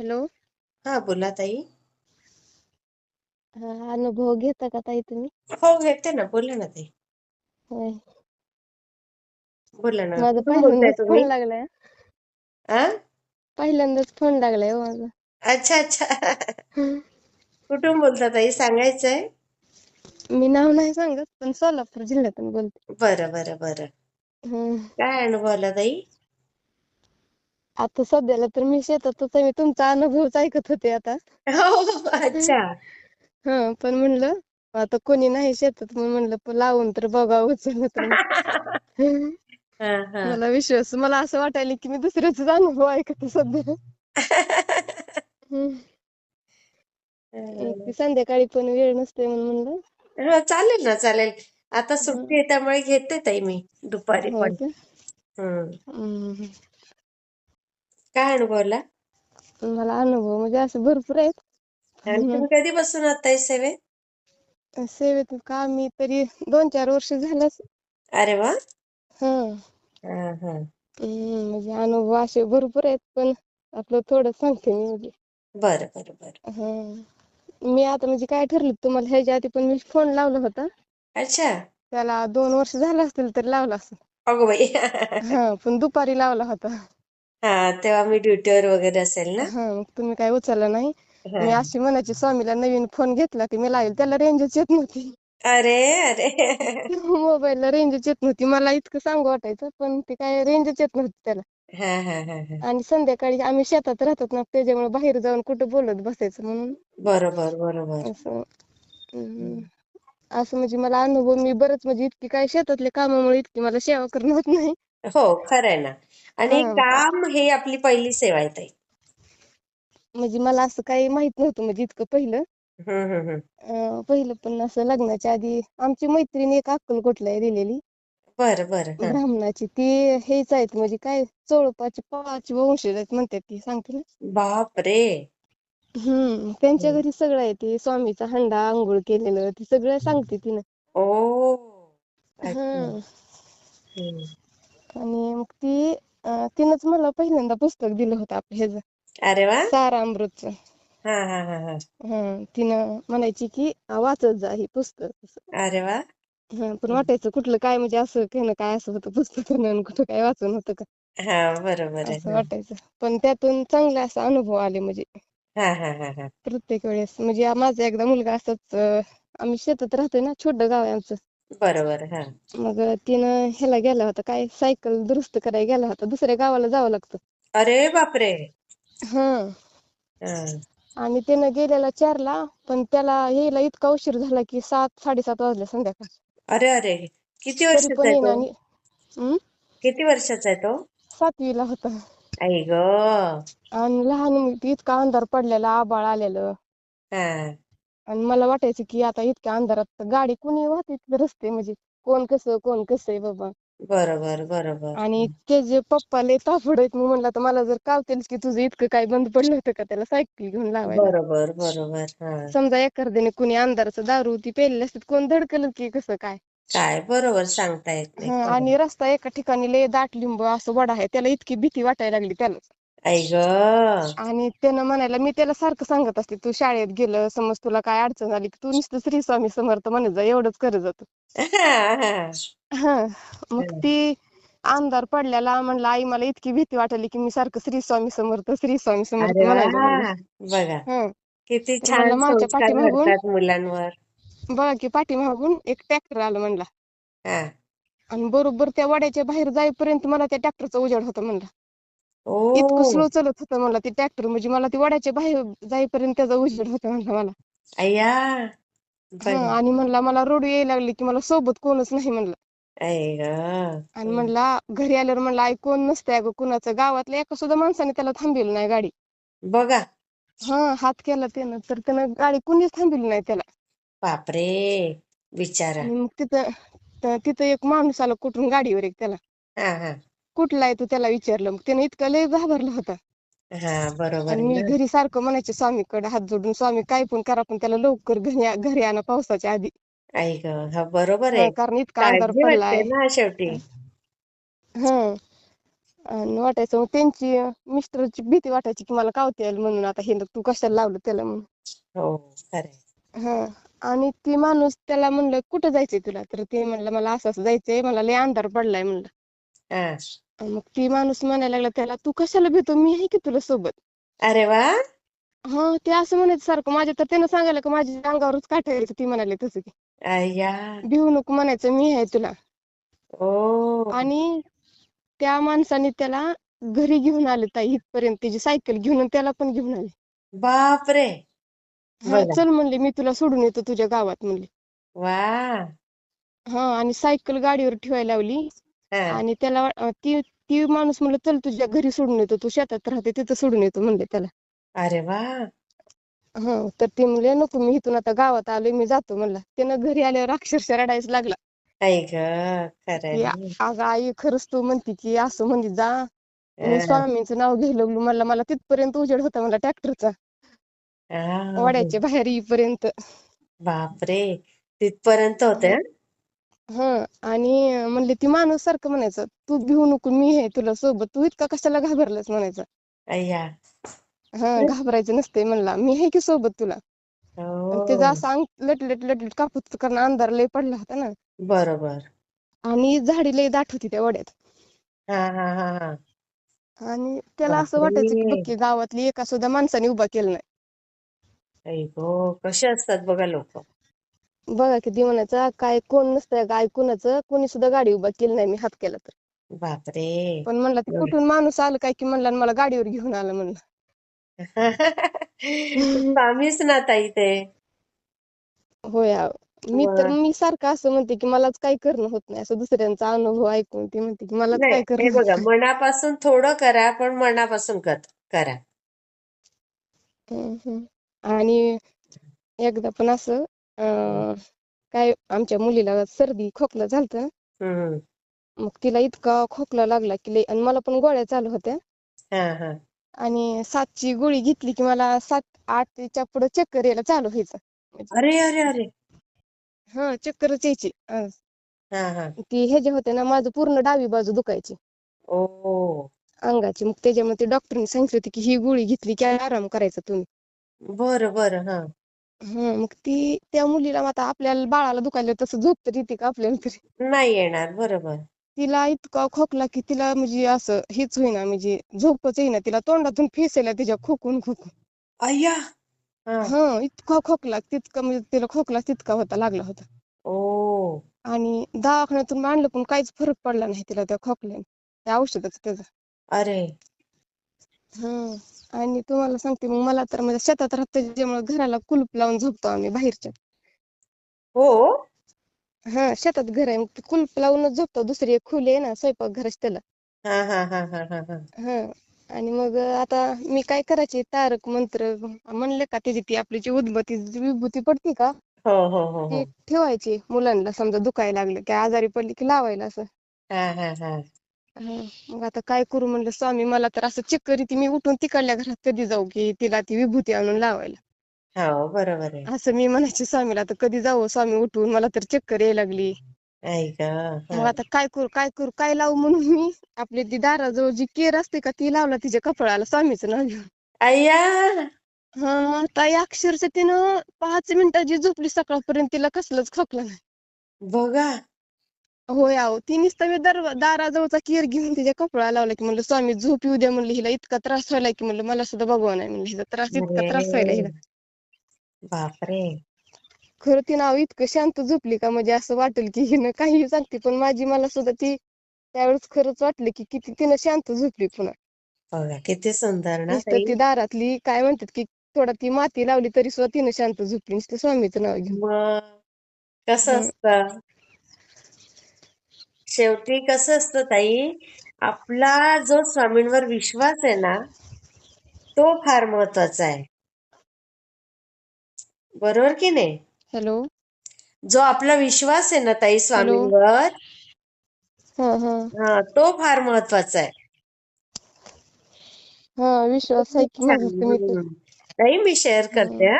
Hello. हा बोला ताई. हा अनुभव घेता का ताई तुम्ही? हो घेते ना. बोला ना ताई. होय. बोला ना. माझा कुठून बोलताय पहिल्यांदाच तुम्ही? फोन लागलाय. आ? पहिल्यांदाच फोन लागलाय हो माझा. अच्छा अच्छा. कुठून बोलता ताई? सांगायचंय? मी नाव नाही सांगत पण सोलापूर जिल्ह्यातून बोलते. बरं बरं बरं. हम्म. काय अनुभव आला ताई? आता सध्याला तर मी शेतातच आहे. मी तुमचा अनुभवच ऐकत होते आता. हो अच्छा. हा पण म्हणलं आता कोणी नाही शेतात म्हणून म्हणलं लावून तर बघावं तर मग हा हा. मला विश्वास मला असं वाटायला की मी दुसऱ्याच अनुभव ऐकते सध्या. संध्याकाळी पण वेळ नसते म्हणून म्हणलं. हो, चालेल ना चालेल. आता हं. सुट्टी आहे त्यामुळे घेते ताई मी दुपारी होय पण. काय अनुभव आला मला अनुभव म्हणजे असं भरपूर आहेत. आणि तुम्ही कधीपासून आहात ताई सेवेत सेवेत का मी तरी दोन चार वर्ष झालंच. अरे वा! हा. हा हा. हम्म, म्हणजे अनुभव असे भरपूर आहेत पण आपलं थोडं सांगते मी म्हणजे. बरं बरं बरं. हा. मी आता म्हणजे काय ठरलं तुम्हाला ह्याच्या आधी पण मी फोन लावला होता. अच्छा. त्याला दोन वर्ष झालं असतील तर लावला असेल अगो बाई. हा पण दुपारी लावला होता. हा तेव्हा मी ड्युटीवर वगैरे असेल ना? हा मग तुम्ही काय उचलला नाही. हा. मी अशी म्हणायची स्वामीला नवीन फोन घेतला की मी लावेल त्याला रेंजच येत नव्हती. अरे अरे. मोबाईलला रेंजच येत नव्हती. मला इतकं सांगू वाटायचं पण ते काय रेंजच येत नव्हती त्याला. हा हा हा हा. आणि संध्याकाळी आम्ही शेतात राहतात ना त्याच्यामुळे बाहेर जाऊन कुठं बोलत बसायचं म्हणून. बरोबर बरोबर. असं. असं म्हणजे मला अनुभव मी बरंच म्हणजे इतकी काय शेतातले कामामुळे इतकी मला सेवा करणं होत नाही. हो खरंय ना. आणि हा. काम हे आपली पहिली सेवा आहे ताई. म्हणजे मला असं काही माहीत नव्हतं म्हणजे इतकं पहिलं. हम्म हम्म हम्म. अं, पहिलं पण असं लग्नाच्या आधी आमची मैत्रिणी एक अक्कलकोटला आहे दिलेली. बरं बरं. हा. ब्राह्मणाची. ती हेच आहेत म्हणजे काय चोळपाची पाच वंशज आहेत म्हणतात ती सांगते ना. बापरे! हम्म त्यांच्या घरी सगळं आहे ते स्वामीचा हंडा आंघोळ केलेलं ते सगळं सांगते तिनं ओ! अच्छा हम्म. आणि मग ती अं, तिनंच मला पहिल्यांदा पुस्तक दिलं होतं आपलं ह्याचं अरे वा. सारामृतचं हा हा हा हा. हं तिनं म्हणायची की वाचत जा ही पुस्तक. अरे वा. हं, पण वाटायचं कुठलं काय म्हणजे असं काही ना काय असं होतं पुस्तक आणि कुठं काय वाचून होतं का? हा बरोबर आहे. असं वाटायचं. पण त्यातून चांगले असे अनुभव आले म्हणजे. हा हा हा हा. प्रत्येक वेळेस. म्हणजे आ- माझा एकदा मुलगा असाच अं, आम्ही शेतात राहतोय ना छोटं गाव आहे आमचं. बरोबर हा. मग तिनं ह्याला गेला होता काय सायकल दुरुस्त करायला गेला होता दुसऱ्या गावाला जावं लागतं. अरे बापरे! हा. हा. आणि त्यानं गेलेला चारला पण त्याला यायला इतका उशीर झाला की सात साडेसात वाजले संध्याकाळ. अरे अरे! किती तरी वर्षाचा पण आहे येईना तो आणि हम्म किती वर्षाचा आहे तो? सातवीला होता. आई ग! आणि लहान मुलगी इतका अंधार पडलेला आबाळ आलेलं. हा. आणि मला वाटायचं की आता इतक्या अंधारात गाडी कुणी वाहते? रस्ते म्हणजे कोण कसं कोण कसं आहे बाबा? बरोबर बरोबर. आणि ते जे पप्पा लय तापड आहेत मी म्हणलं तर मला जर कावतेल की तुझं इतकं काय बंद पडलं होतं का त्याला सायकल घेऊन लावायला? बरोबर बरोबर हा. समजा एखाद्याने कुणी अंधाराचं दारू ती पेलेली असतात कोण धडकल की कसं काय? काय? बरोबर सांगता येत नाही हा आणि रस्ता एका ठिकाणी लय दाट लिंब असं वडा आहे त्याला इतकी भीती वाटायला लागली त्याला. आई ग. आणि त्यानं म्हणायला मी त्याला सारखं सांगत असते तू शाळेत गेलं समज तुला काय अडचण आली की तू नुसतं श्री स्वामी समर्थ म्हणत जा एवढंच करत जातो मग ती अंधार पडलेला म्हणलं आई मला इतकी भीती वाटली की मी सारखं श्री स्वामी समर्थ श्री स्वामी समर्थ अरे म्हणायला लागले. वा बघा. हा. किती तर म्हणलं छान माझ्या संस्कार पाठीमागून घडतात मुलांवर. बघा की पाठीमागून एक ट्रॅक्टर आलं म्हणला. हा. आणि बरोबर त्या वाड्याच्या बाहेर जाईपर्यंत मला त्या ट्रॅक्टरचा उजेड होता म्हणला. इतकं स्लो चालत होतं मला ते ट्रॅक्टर म्हणजे मला ती वाड्याच्या बाहेर जाईपर्यंत त्याचा उजेड होता म्हणला मला. अय्या. हा आणि म्हणला मला रडू यायला लागली की मला सोबत कोणच नाही म्हणलं. आई ग आणि म्हणला घरी आल्यावर म्हणला आई कोण नसतंय अगं कुणाचं? गावातल्या एका सुद्धा माणसाने त्याला थांबविलं नाही गाडी. बघा. हा हात केला त्यानं तर त्यानं गाडी कुणीच थांबविली नाही त्याला. बापरे बिचारा. आणि मग तिथं त- तिथं एक माणूस आला कुठून गाडीवर एक त्याला. हा हा. कुठला आहे तू त्याला विचारलं. मग त्याने इतका लय घाबरला होता. हा बरोबर आणि मी घरी सारखं म्हणायचे स्वामीकडे हात जोडून स्वामी काय पण करा पण त्याला लवकर घरी आ- घरी आणा पावसाच्या आधी. आई ग हा बरोबर आहे. कारण इतका अंधार काळजी वाटते पडलाय ना शेवटी. हा. आणि वाटायचं मग त्यांची मिस्टरची भीती वाटायची की मला कावता येईल म्हणून आता हे तू कशाला लावलं त्याला म्हणून? हो हा. आणि ती माणूस त्याला म्हणलं कुठं जायचंय तुला? तर ते म्हणलं मला असं असं जायचंय मला लय अंधार पडलाय म्हणलं. हा मग ती माणूस म्हणायला लागला त्याला तू कशाला भेटतो मी आहे की तुला सोबत? अरे वा! हा ते असं म्हणायचं सारखं. माझ्या तर त्यानं सांगायला का माझ्या अंगावरच काटा यायचं ती म्हणाली तसं की. अय्या! भिवू नको म्हणायचं मी आहे तुला. ओ! आणि त्या माणसाने त्याला घरी घेऊन आले ताई इथपर्यंत. त्याची सायकल घेऊन आणि त्याला पण घेऊन आले. बापरे! हा बघा. चल म्हणले मी तुला सोडून येतो तुझ्या गावात म्हणले. वा! हा आणि सायकल गाडीवर ठेवायला लावली. आणि त्याला ती ती माणूस म्हणलं चल तुझ्या घरी सोडून येतो तू शेतात राहते तिथं सोडून येतो म्हणले त्याला. अरे वा! हा तर ते म्हणले नको मी इथून आता गावात आलोय मी जातो म्हणला. त्यानं घरी आल्यावर अक्षरशः रडायच लागला. अगं आई खरंच तू म्हणते की असं म्हणजे जा. मी हा, स्वामींचं नाव घ्यायला लागलो मला मला तिथपर्यंत उजेड होता मला ट्रॅक्टरचा. हा, वाड्याच्या बाहेर येईपर्यंत. बापरे! तिथपर्यंत होते हा? आणि म्हणले ती माणूस सारखं म्हणायचं तू भिवू नको मी आहे तुला सोबत तू इतका कशाला घाबरलास? म्हणायचं. अय्या. हा घाबरायचं नसतंय म्हणला मी आहे की सोबत तुला? आणि त्याचं हो. असं अंग लटलट लटलट कारण अंधार लय पडला होता ना. बरोबर. आणि झाडी लय दाट होती त्या वड्यात. हा हा हा हा. आणि त्याला असं वाटायचं की बघ की गावातली एका सुद्धा माणसाने उभा केला नाही. कसे असतात बघा लोक. बघा किती म्हणायचं काय कोण नसतंय काय कुणाचं कोणी सुद्धा गाडी उभा केली नाही मी हात केला तर. बापरे! पण म्हणला ते कुठून माणूस आलं काय की म्हणला आणि मला गाडीवर घेऊन आलं म्हणलं. स्वामीच ना ताई ते. होय अहो. मी तर मी सारखं असं म्हणते की मलाच काय करणं होत नाही. असं दुसऱ्यांचा अनुभव ऐकून ती म्हणते की मलाच नाही काय हे करणं होत बघा मनापासून थोडं करा पण मनापासून कर- करा. हम्म, हम्म. आणि एकदा पण असं काय आमच्या मुलीला सर्दी खोकला झालता. मग तिला इतका खोकला लागला की आणि मला पण गोळ्या चालू होत्या. हा हा. आणि सातची गोळी घेतली की मला सात आठच्या पुढे चक्कर यायला चालू व्हायचं. म्हणजे अरे अरे अरे. हा चक्करच यायची. अं, हा हा. ती ह्याच्या होते ना माझं पूर्ण डावी बाजू दुखायची. अंगाची. मग त्याच्यामध्ये डॉक्टरने सांगितलं होतं की ही गोळी घेतली की आराम करायचा तुम्ही. बरं बरं हा. हा मग ती त्या मुलीला आता आपल्याला बाळाला दुखायला तसं झोप तर येते का आपल्याला तरी? नाही येणार बरोबर. तिला इतका खोकला की तिला म्हणजे असं हेच होईना म्हणजे झोपच येईना. तिला तोंडातून फेसायला तिच्या खोकून खोकून. अय्या! हा. हा इतका खोकला तितका म्हणजे तिला खोकला तितका होता लागला होता. ओ. आणि दवाखान्यातून आणलं पण काहीच फरक पडला नाही तिला त्या खोकल्याने. त्या औषधाचं त्याचं. अरे. हा. आणि तुम्हाला सांगते मग मला तर म्हणजे शेतात राहतं त्याच्यामुळे घराला कुलूप लावून झोपतो आम्ही बाहेरच्या. हो? हा शेतात घर आहे मग ते कुलूप लावूनच झोपतो. दुसरी एक खोली आहे ना स्वयंपाक घराची त्याला. हा हा हा हा हा हा. हा आणि मग आता मी काय करायचे तारक मंत्र म्हणले का त्याची ती आपली जी उदबत्ती जी विभूती पडती का हो हो हो हो. ती ठेवायची मुलांना समजा दुखायला लागलं की आजारी पडली की लावायला असं. हा हा हा हा. मग आता काय करू म्हणलं स्वामी मला तर असं चक्कर येते मी उठून तिकडल्या घरात कधी जाऊ की तिला ती विभूती आणून लावायला. हो बरोबर आहे. असं मी म्हणायचे स्वामीला आता कधी जाऊ स्वामी उठून? मला तर चक्कर यायला लागली. ऐक मग हा. आता काय करू काय करू काय लावू म्हणून मी? आपली ती दाराजवळ जी केर असते का ती लावला तिच्या कपाळाला स्वामीचं नाव घेऊन. अय्या हा ताई अक्षरशः तिनं पाच मिनिटं जी झोपली सकाळपर्यंत तिला कसलंच खोकला नाही. बघा. होय अहो ती नुसतं मी दर दाराजवळचा केर घेऊन तिच्या कपाळाला लावला की म्हणलं स्वामी झोप येऊ द्या म्हणलं हिला. इतका त्रास व्हायला की म्हणलं मला सुद्धा बघवा नाही म्हणलं हिचा. त्रास इतका त्रास व्हायला हिला. बापरे. खरं ती नाव इतकं शांत झोपली का म्हणजे असं वाटेल की हिनं काही सांगते पण माझी मला सुद्धा ती त्यावेळेस खरंच वाटलं की किती तिनं शांत झोपली पुन्हा. किती सुंदर ना ती दारातली काय म्हणतात की थोडा ती माती लावली तरी सुद्धा तिनं शांत झोपली. नुसतं स्वामीचं नाव घेऊन. कसं. असतं? शेवटी कसं असतं ताई आपला जो स्वामींवर विश्वास आहे ना तो फार महत्त्वाचा आहे. बरोबर की नाही? हॅलो. जो आपला विश्वास आहे ना ताई स्वामींवर हा हा. हा तो फार महत्त्वाचा आहे. हा विश्वास आहे की माझा तुम्ही. ताई मी शेअर करते. हा.